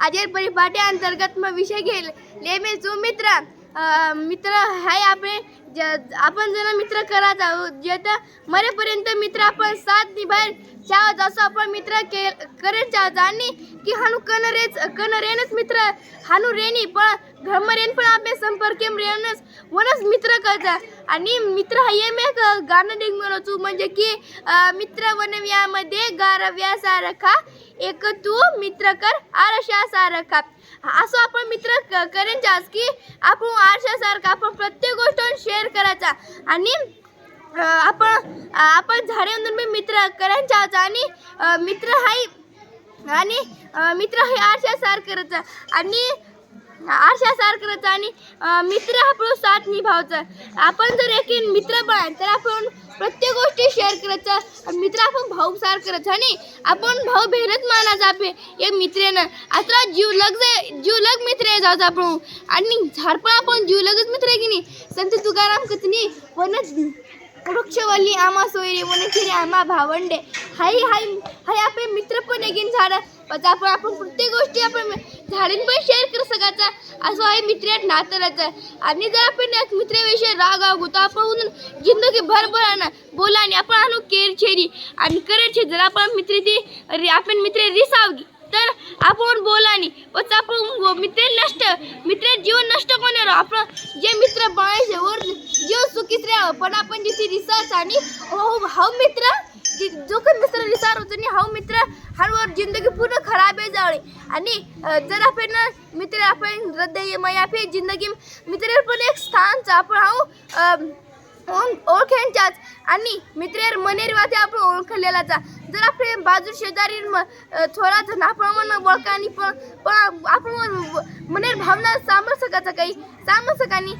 आजेर परिपाठी अंतर्गत मग विषय घेल. लेमे जो मित्र मित्र हाय आपले ज- आपण जण मित्र करत आहोत. जे तर मरेपर्यंत मित्र आपण साथ निभाय चाहत जसं आपण मित्र के करे चाहत आणि की हानू कनरेच कनरेनच मित्र. हानू रेनी पण घमरेन पण आपले संपर्क रेनच वनच मित्र करता. आणि मित्र हा येम एक गाणं डिंग म्हणतो म्हणजे की मित्र वनव्यामध्ये गारव्या सारखा एक तू मित्र कर आरशा सारखा. असं आपण मित्र क- करेन जास की आपण आरशासारखा आपण प्रत्येक गोष्ट शेअर करायचा. आणि आपण आपण झाडे मी मित्र करायला चाहतो आणि मित्र हाय आणि मित्र हे आरशासारखं आणि आरशासारखं आणि मित्र आपण साथ निभावचा आपण जर एक मित्र बनाल तर आपण प्रत्येक गोष्टी शेअर करायचं मित्र आपण भाऊ सार करायचा आणि आपण भाऊ बहिणच मानायचं आपले एक मित्रेनं. आता जीव लग जीव लग मित्र आहे जायचं आपण. आणि झाड पण आपण जीवलगच मित्र आहे की नाही? संत तुकाराम कथनी वनच वृक्षवल्ली आम्हा सोयरी वनखिरे आम्हा भावंडे. हाय हाय हाय आपले मित्र पण आहे की आपण आपण प्रत्येक गोष्टी आपण झाडीन शेअर करू शकायचा असं आहे मित्र नातराचं आणि जर आपण मित्राविषयी राग आगू तर आपण जिंदगी भर भर ना बोला आणि आपण आणू केर छेरी आणि करायचे जर आपण मित्र ती रे- आपण मित्र रिसावगी तर आपण बोला आणि पण आपण मित्र नष्ट मित्र जीवन नष्ट कोणी राहू आपण जे मित्र बनायचे वर जीव सुखीच राहावं पण आपण जिथे रिसर्च आणि हो हाव मित्र. जो काही मित्र रिसार होतो आणि हाव मित्र आप जिंदगी पूर्ण खराब आहे जावळे आणि जर आपण मित्र आपण हृदय मया फे जिंदगी मित्र पण एक स्थान आपण हा ओळख्यांच्याच आणि मित्रेर मनेर वाते आपण ओळखलेलाचा जर आपले बाजू शेजारी थोडा जण आपण ओळखा आणि पण पण आपण मनेर भावना सांभाळ काही? सांभाळ सकानी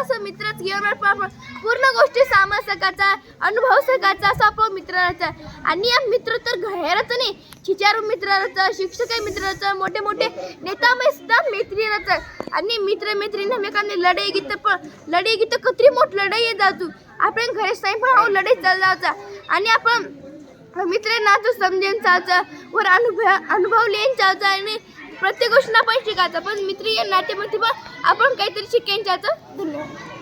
असं मित्रच घेऊन पळापळ आपण पूर्ण गोष्टी सांभाळ सकायचा अनुभव सकाचा असं आपण मित्राचा. आणि या मित्र तर घराचं नाही खिचारू मित्राचं शिक्षक मित्राचं मोठे मोठे नेतामय सुद्धा मैत्रिणीचं. आणि मित्र मैत्रीण एकमेकांनी लढाई गीत पण लढाई गीत कत्री मोठ लढाई येत जातू आपण घरी साई पण हा लढाई चालला आणि आपण मित्र नातं समजेन चालचं वर अनुभव अनुभव लिहिन चालचं आणि प्रत्येक गोष्टीला आपण शिकायचं पण मित्र या पण आपण काहीतरी शिकायच्याचं धन्यवाद.